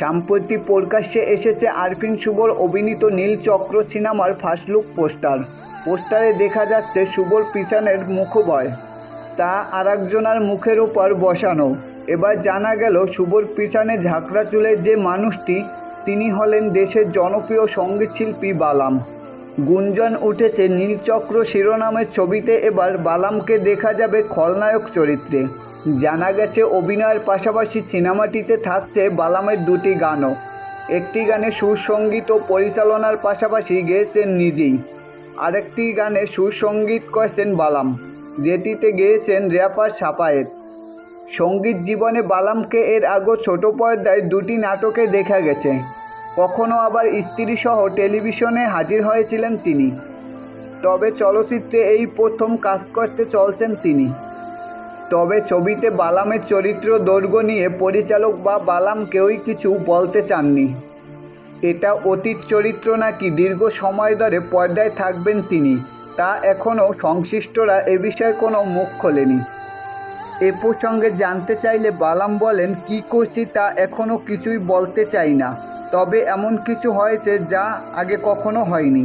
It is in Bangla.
সম্প্রতি প্রকাশ্যে এসেছে আরফিন শুভর অভিনীত নীল চক্র সিনেমার ফার্স্ট লুক পোস্টার পোস্টারে দেখা যাচ্ছে শুভর পিছনের মুখভয় তা আরেকজনের মুখের উপর বসানো। এবার জানা গেল শুভর পিছনে ঝাঁকড়া চুলের যে মানুষটি, তিনি হলেন দেশের জনপ্রিয় সংগীত শিল্পী বালাম। গুঞ্জন উঠেছে নীলচক্র শিরোনামের ছবিতে এবার বালামকে দেখা যাবে খলনায়ক চরিত্রে। জানা গেছে অভিনয়ের পাশাপাশি সিনেমাটিতে থাকছে বালামের দুটি গানও। একটি গানে সুসঙ্গীত ও পরিচালনার পাশাপাশি গেয়েছেন নিজেই। আরেকটি গানে সুসঙ্গীত করেছেন বালাম, যেটিতে গেয়েছেন র্যাপার সাপায়েত সংগীত জীবনে বালামকে এর আগেও ছোট পর্দায় দুটি নাটকে দেখা গেছে। কখনো আবার স্ত্রীসহ টেলিভিশনে হাজির হয়েছিলেন তিনি। তবে চলচ্চিত্রে এই প্রথম কাজ করতে চলছেন তিনি। তবে ছবিতে বালামের চরিত্র, দৈর্ঘ্য নিয়ে পরিচালক বা বালাম কেউই কিছু বলতে চাননি। এটা অতীত চরিত্র নাকি দীর্ঘ সময় ধরে পর্দায় থাকবেন তিনি, তা এখনও সংশ্লিষ্টরা এ বিষয়ে কোনো মুখ খোলেনি। এ প্রসঙ্গে জানতে চাইলে বালাম বলেন, কি করছি তা এখনও কিছুই বলতে চাই না। তবে এমন কিছু হয়েছে যা আগে কখনো হয়নি।